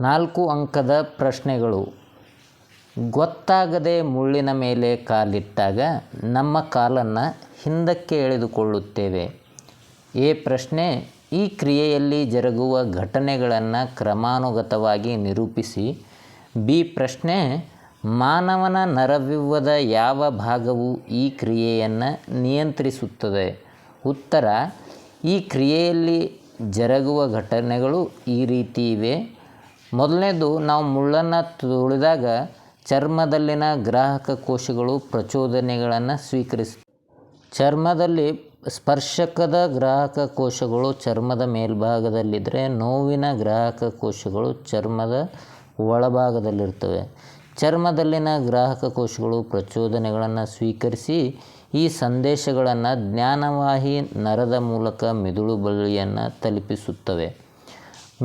ನಾಲ್ಕು ಅಂಕದ ಪ್ರಶ್ನೆಗಳು. ಗೊತ್ತಾಗದೆ ಮುಳ್ಳಿನ ಮೇಲೆ ಕಾಲಿಟ್ಟಾಗ ನಮ್ಮ ಕಾಲನ್ನು ಹಿಂದಕ್ಕೆ ಎಳೆದುಕೊಳ್ಳುತ್ತೇವೆ. ಎ ಪ್ರಶ್ನೆ, ಈ ಕ್ರಿಯೆಯಲ್ಲಿ ಜರುಗುವ ಘಟನೆಗಳನ್ನು ಕ್ರಮಾನುಗತವಾಗಿ ನಿರೂಪಿಸಿ. ಬಿ ಪ್ರಶ್ನೆ, ಮಾನವನ ನರವಿವ್ವದ ಯಾವ ಭಾಗವು ಈ ಕ್ರಿಯೆಯನ್ನು ನಿಯಂತ್ರಿಸುತ್ತದೆ? ಉತ್ತರ, ಈ ಕ್ರಿಯೆಯಲ್ಲಿ ಜರುಗುವ ಘಟನೆಗಳು ಈ ರೀತಿ ಇವೆ. ಮೊದಲನೇದು, ನಾವು ಮುಳ್ಳನ್ನು ತುಳಿದಾಗ ಚರ್ಮದಲ್ಲಿನ ಗ್ರಾಹಕ ಕೋಶಗಳು ಪ್ರಚೋದನೆಗಳನ್ನು ಸ್ವೀಕರಿಸ ಚರ್ಮದಲ್ಲಿ ಸ್ಪರ್ಶಕದ ಗ್ರಾಹಕ ಕೋಶಗಳು ಚರ್ಮದ ಮೇಲ್ಭಾಗದಲ್ಲಿದ್ದರೆ ನೋವಿನ ಗ್ರಾಹಕ ಕೋಶಗಳು ಚರ್ಮದ ಒಳಭಾಗದಲ್ಲಿರ್ತವೆ. ಚರ್ಮದಲ್ಲಿನ ಗ್ರಾಹಕ ಕೋಶಗಳು ಪ್ರಚೋದನೆಗಳನ್ನು ಸ್ವೀಕರಿಸಿ ಈ ಸಂದೇಶಗಳನ್ನು ಜ್ಞಾನವಾಹಿ ನರದ ಮೂಲಕ ಮಿದುಳು ಬಳ್ಳಿಯನ್ನು ತಲುಪಿಸುತ್ತವೆ.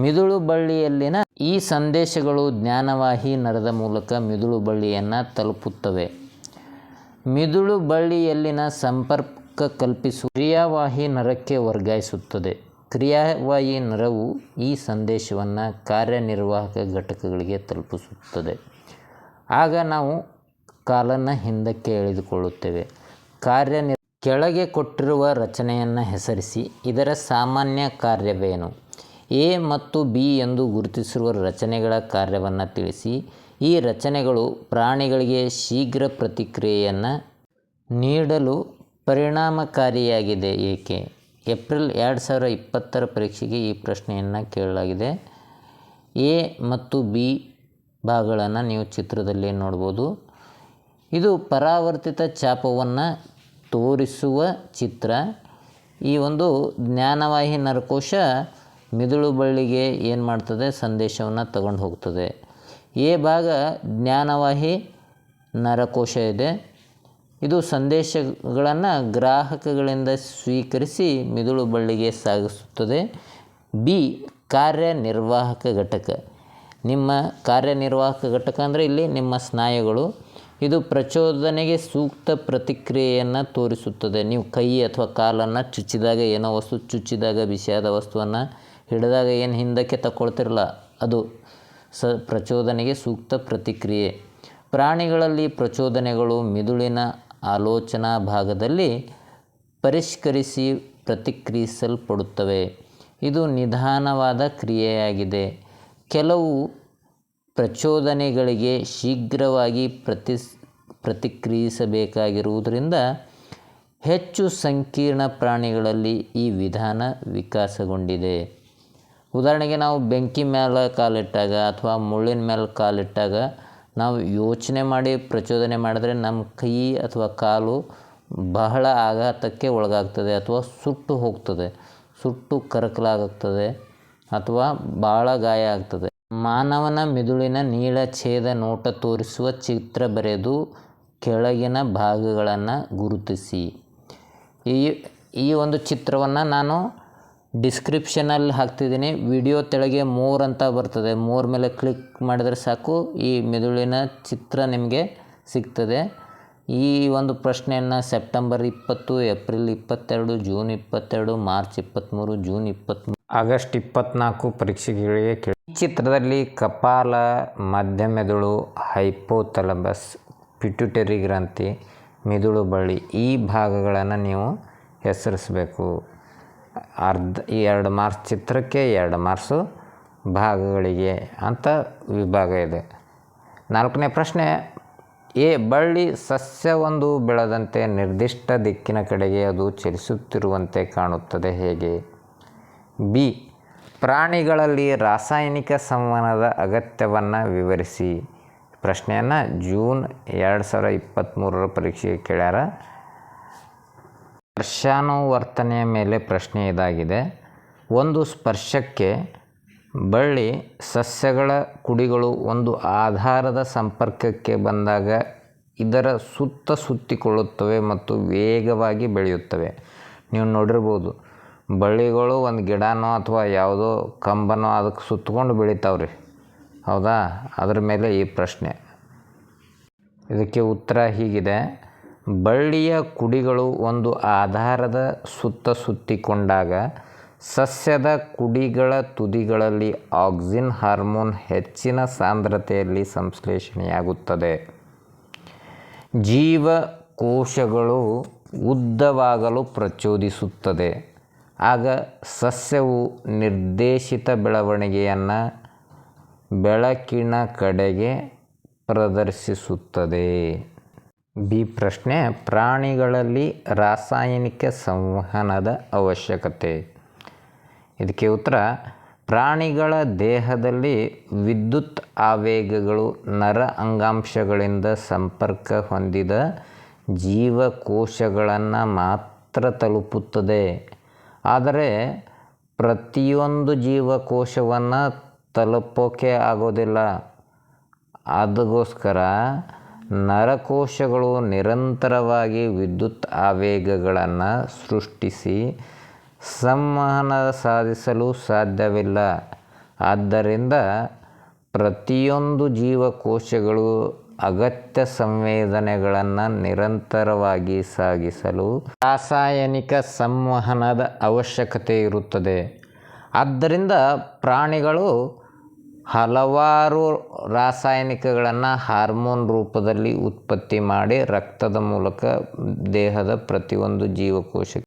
ಮಿದುಳು ಬಳ್ಳಿಯಲ್ಲಿನ ಈ ಸಂದೇಶಗಳು ಜ್ಞಾನವಾಹಿ ನರದ ಮೂಲಕ ಮಿದುಳು ಬಳ್ಳಿಯನ್ನು ತಲುಪುತ್ತವೆ. ಮಿದುಳು ಬಳ್ಳಿಯಲ್ಲಿನ ಸಂಪರ್ಕ ಕಲ್ಪಿಸುವ ಕ್ರಿಯಾವಾಹಿ ನರಕ್ಕೆ ವರ್ಗಾಯಿಸುತ್ತದೆ. ಕ್ರಿಯಾವಾಹಿ ನರವು ಈ ಸಂದೇಶವನ್ನು ಕಾರ್ಯನಿರ್ವಾಹಕ ಘಟಕಗಳಿಗೆ ತಲುಪಿಸುತ್ತದೆ. ಆಗ ನಾವು ಕಾಲನ್ನು ಹಿಂದಕ್ಕೆ ಎಳೆದುಕೊಳ್ಳುತ್ತೇವೆ. ಕಾರ್ಯನಿರ್, ಕೆಳಗೆ ಕೊಟ್ಟಿರುವ ರಚನೆಯನ್ನು ಹೆಸರಿಸಿ, ಇದರ ಸಾಮಾನ್ಯ ಕಾರ್ಯವೇನು? ಎ ಮತ್ತು ಬಿ ಎಂದು ಗುರುತಿಸಿರುವ ರಚನೆಗಳ ಕಾರ್ಯವನ್ನು ತಿಳಿಸಿ, ಈ ರಚನೆಗಳು ಪ್ರಾಣಿಗಳಿಗೆ ಶೀಘ್ರ ಪ್ರತಿಕ್ರಿಯೆಯನ್ನು ನೀಡಲು ಪರಿಣಾಮಕಾರಿಯಾಗಿದೆ. ಏಕೆ? ಏಪ್ರಿಲ್ ಎರಡು ಸಾವಿರ ಇಪ್ಪತ್ತರ ಪರೀಕ್ಷೆಗೆ ಈ ಪ್ರಶ್ನೆಯನ್ನು ಕೇಳಲಾಗಿದೆ. ಎ ಮತ್ತು ಬಿ ಭಾಗಗಳನ್ನು ನೀವು ಚಿತ್ರದಲ್ಲಿ ನೋಡ್ಬೋದು. ಇದು ಪರಾವರ್ತಿತ ಚಾಪವನ್ನು ತೋರಿಸುವ ಚಿತ್ರ. ಈ ಒಂದು ಜ್ಞಾನವಾಹಿ ನರಕೋಶ ಮಿದುಳು ಬಳ್ಳಿಗೆ ಏನು ಮಾಡ್ತದೆ? ಸಂದೇಶವನ್ನು ತಗೊಂಡು ಹೋಗ್ತದೆ. ಎ ಭಾಗ ಜ್ಞಾನವಾಹಿ ನರಕೋಶ ಇದೆ. ಇದು ಸಂದೇಶಗಳನ್ನು ಗ್ರಾಹಕಗಳಿಂದ ಸ್ವೀಕರಿಸಿ ಮಿದುಳು ಬಳ್ಳಿಗೆ ಸಾಗಿಸುತ್ತದೆ. ಬಿ, ಕಾರ್ಯನಿರ್ವಾಹಕ ಘಟಕ. ನಿಮ್ಮ ಕಾರ್ಯನಿರ್ವಾಹಕ ಘಟಕ ಅಂದರೆ ಇಲ್ಲಿ ನಿಮ್ಮ ಸ್ನಾಯುಗಳು. ಇದು ಪ್ರಚೋದನೆಗೆ ಸೂಕ್ತ ಪ್ರತಿಕ್ರಿಯೆಯನ್ನು ತೋರಿಸುತ್ತದೆ. ನೀವು ಕೈ ಅಥವಾ ಕಾಲನ್ನು ಚುಚ್ಚಿದಾಗ ಏನೋ ವಸ್ತು, ಚುಚ್ಚಿದಾಗ ಬಿಸಿಯಾದ ವಸ್ತುವನ್ನು ಹಿಡಿದಾಗ ಏನು ಹಿಂದಕ್ಕೆ ತಕ್ಕೊಳ್ತಿರಲ್ಲ, ಅದು ಸ ಪ್ರಚೋದನೆಗೆ ಸೂಕ್ತ ಪ್ರತಿಕ್ರಿಯೆ. ಪ್ರಾಣಿಗಳಲ್ಲಿ ಪ್ರಚೋದನೆಗಳು ಮಿದುಳಿನ ಆಲೋಚನಾ ಭಾಗದಲ್ಲಿ ಪರಿಷ್ಕರಿಸಿ ಪ್ರತಿಕ್ರಿಯಿಸಲ್ಪಡುತ್ತವೆ. ಇದು ನಿಧಾನವಾದ ಕ್ರಿಯೆಯಾಗಿದೆ. ಕೆಲವು ಪ್ರಚೋದನೆಗಳಿಗೆ ಶೀಘ್ರವಾಗಿ ಪ್ರತಿ ಪ್ರತಿಕ್ರಿಯಿಸಬೇಕಾಗಿರುವುದರಿಂದ ಹೆಚ್ಚು ಸಂಕೀರ್ಣ ಪ್ರಾಣಿಗಳಲ್ಲಿ ಈ ವಿಧಾನ ವಿಕಾಸಗೊಂಡಿದೆ. ಉದಾಹರಣೆಗೆ ನಾವು ಬೆಂಕಿ ಮೇಲೆ ಕಾಲಿಟ್ಟಾಗ ಅಥವಾ ಮುಳ್ಳಿನ ಮೇಲೆ ಕಾಲಿಟ್ಟಾಗ ನಾವು ಯೋಚನೆ ಮಾಡಿ ಪ್ರಚೋದನೆ ಮಾಡಿದ್ರೆ ನಮ್ಮ ಕೈ ಅಥವಾ ಕಾಲು ಬಹಳ ಆಘಾತಕ್ಕೆ ಒಳಗಾಗ್ತದೆ ಅಥವಾ ಸುಟ್ಟು ಹೋಗ್ತದೆ, ಸುಟ್ಟು ಕರಕಲಾಗುತ್ತದೆ ಅಥವಾ ಭಾಳ ಗಾಯ ಆಗ್ತದೆ. ಮಾನವನ ಮಿದುಳಿನ ನೀಳ ಛೇದ ನೋಟ ತೋರಿಸುವ ಚಿತ್ರ ಬರೆದು ಕೆಳಗಿನ ಭಾಗಗಳನ್ನು ಗುರುತಿಸಿ. ಈ ಈ ಒಂದು ಚಿತ್ರವನ್ನು ನಾನು ಡಿಸ್ಕ್ರಿಪ್ಷನಲ್ಲಿ ಹಾಕ್ತಿದ್ದೀನಿ. ವಿಡಿಯೋ ತೆಳಗೆ ಮೋರ್ ಅಂತ ಬರ್ತದೆ. ಮೋರ್ ಮೇಲೆ ಕ್ಲಿಕ್ ಮಾಡಿದರೆ ಸಾಕು. ಈ ಮೆದುಳಿನ ಚಿತ್ರ ನಿಮಗೆ ಸಿಗ್ತದೆ. ಈ ಒಂದು ಪ್ರಶ್ನೆಯನ್ನು ಸೆಪ್ಟೆಂಬರ್ ಇಪ್ಪತ್ತು ಏಪ್ರಿಲ್ ಇಪ್ಪತ್ತೆರಡು ಜೂನ್ ಇಪ್ಪತ್ತೆರಡು ಮಾರ್ಚ್ ಇಪ್ಪತ್ತ್ಮೂರು ಜೂನ್ ಇಪ್ಪತ್ತ್ಮೂರು ಆಗಸ್ಟ್ ಇಪ್ಪತ್ತ್ನಾಲ್ಕು ಪರೀಕ್ಷೆಗಳಿಗೆ ಕೇಳಿ. ಈ ಚಿತ್ರದಲ್ಲಿ ಕಪಾಲ ಮಧ್ಯ ಮೆದುಳು ಹೈಪೋಥಲಬಸ್, ಪಿಟ್ಯುಟರಿ ಗ್ರಂಥಿ, ಮಿದುಳು ಬಳ್ಳಿ ಈ ಭಾಗಗಳನ್ನು ನೀವು ಹೆಸರಿಸಬೇಕು. ಅರ್ಧ ಎರಡು ಮಾರ್ಕ್ಸ್ ಚಿತ್ರಕ್ಕೆ ಎರಡು ಮಾರ್ಕ್ಸು ಭಾಗಗಳಿಗೆ ಅಂತ ವಿಭಾಗ ಇದೆ. ನಾಲ್ಕನೇ ಪ್ರಶ್ನೆ, ಎ ಬಳ್ಳಿ ಸಸ್ಯವೊಂದು ಬೆಳೆದಂತೆ ನಿರ್ದಿಷ್ಟ ದಿಕ್ಕಿನ ಕಡೆಗೆ ಅದು ಚಲಿಸುತ್ತಿರುವಂತೆ ಕಾಣುತ್ತದೆ ಹೇಗೆ? ಬಿ, ಪ್ರಾಣಿಗಳಲ್ಲಿ ರಾಸಾಯನಿಕ ಸಂವಹನದ ಅಗತ್ಯವನ್ನು ವಿವರಿಸಿ. ಪ್ರಶ್ನೆಯನ್ನು ಜೂನ್ ಎರಡು ಸಾವಿರ ಇಪ್ಪತ್ತ್ಮೂರರ ಪರೀಕ್ಷೆಗೆ ಕೇಳ್ಯಾರ. ಸ್ಪರ್ಶಾನುವರ್ತನೆಯ ಮೇಲೆ ಪ್ರಶ್ನೆ ಇದಾಗಿದೆ. ಒಂದು ಸ್ಪರ್ಶಕ್ಕೆ ಬಳ್ಳಿ ಸಸ್ಯಗಳ ಕುಡಿಗಳು ಒಂದು ಆಧಾರದ ಸಂಪರ್ಕಕ್ಕೆ ಬಂದಾಗ ಇದರ ಸುತ್ತ ಸುತ್ತಿಕೊಳ್ಳುತ್ತವೆ ಮತ್ತು ವೇಗವಾಗಿ ಬೆಳೆಯುತ್ತವೆ. ನೀವು ನೋಡಿರ್ಬೋದು, ಬಳ್ಳಿಗಳು ಒಂದು ಗಿಡನೋ ಅಥವಾ ಯಾವುದೋ ಕಂಬನೋ ಅದಕ್ಕೆ ಸುತ್ತಕೊಂಡು ಬೆಳಿತಾವ್ರಿ. ಹೌದಾ? ಅದರ ಮೇಲೆ ಈ ಪ್ರಶ್ನೆ. ಇದಕ್ಕೆ ಉತ್ತರ ಹೀಗಿದೆ. ಬಳ್ಳಿಯ ಕುಡಿಗಳು ಒಂದು ಆಧಾರದ ಸುತ್ತ ಸುತ್ತಿಕೊಂಡಾಗ ಸಸ್ಯದ ಕುಡಿಗಳ ತುದಿಗಳಲ್ಲಿ ಆಕ್ಸಿನ್ ಹಾರ್ಮೋನ್ ಹೆಚ್ಚಿನ ಸಾಂದ್ರತೆಯಲ್ಲಿ ಸಂಶ್ಲೇಷಣೆಯಾಗುತ್ತದೆ. ಜೀವಕೋಶಗಳು ಉದ್ದವಾಗಲು ಪ್ರಚೋದಿಸುತ್ತದೆ. ಆಗ ಸಸ್ಯವು ನಿರ್ದೇಶಿತ ಬೆಳವಣಿಗೆಯನ್ನು ಬೆಳಕಿನ ಕಡೆಗೆ ಪ್ರದರ್ಶಿಸುತ್ತದೆ. ಬಿ ಪ್ರಶ್ನೆ, ಪ್ರಾಣಿಗಳಲ್ಲಿ ರಾಸಾಯನಿಕ ಸಂವಹನದ ಅವಶ್ಯಕತೆ. ಇದಕ್ಕೆ ಉತ್ತರ, ಪ್ರಾಣಿಗಳ ದೇಹದಲ್ಲಿ ವಿದ್ಯುತ್ ಆವೇಗಗಳು ನರ ಅಂಗಾಂಶಗಳಿಂದ ಸಂಪರ್ಕ ಹೊಂದಿದ ಜೀವಕೋಶಗಳನ್ನು ಮಾತ್ರ ತಲುಪುತ್ತದೆ. ಆದರೆ ಪ್ರತಿಯೊಂದು ಜೀವಕೋಶವನ್ನು ತಲುಪೋಕೆ ಆಗೋದಿಲ್ಲ. ಅದಕ್ಕೋಸ್ಕರ ನರಕೋಶಗಳು ನಿರಂತರವಾಗಿ ವಿದ್ಯುತ್ ಆವೇಗಗಳನ್ನು ಸೃಷ್ಟಿಸಿ ಸಂವಹನ ಸಾಧಿಸಲು ಸಾಧ್ಯವಿಲ್ಲ. ಆದ್ದರಿಂದ ಪ್ರತಿಯೊಂದು ಜೀವಕೋಶಗಳು ಅಗತ್ಯ ಸಂವೇದನೆಗಳನ್ನು ನಿರಂತರವಾಗಿ ಸಾಗಿಸಲು ರಾಸಾಯನಿಕ ಸಂವಹನದ ಅವಶ್ಯಕತೆ ಇರುತ್ತದೆ. ಆದ್ದರಿಂದ ಪ್ರಾಣಿಗಳು ಹಲವಾರು ರಾಸಾಯನಿಕಗಳನ್ನು ಹಾರ್ಮೋನ್ ರೂಪದಲ್ಲಿ ಉತ್ಪತ್ತಿ ಮಾಡಿ ರಕ್ತದ ಮೂಲಕ ದೇಹದ ಪ್ರತಿಯೊಂದು ಜೀವಕೋಶಕ್ಕೆ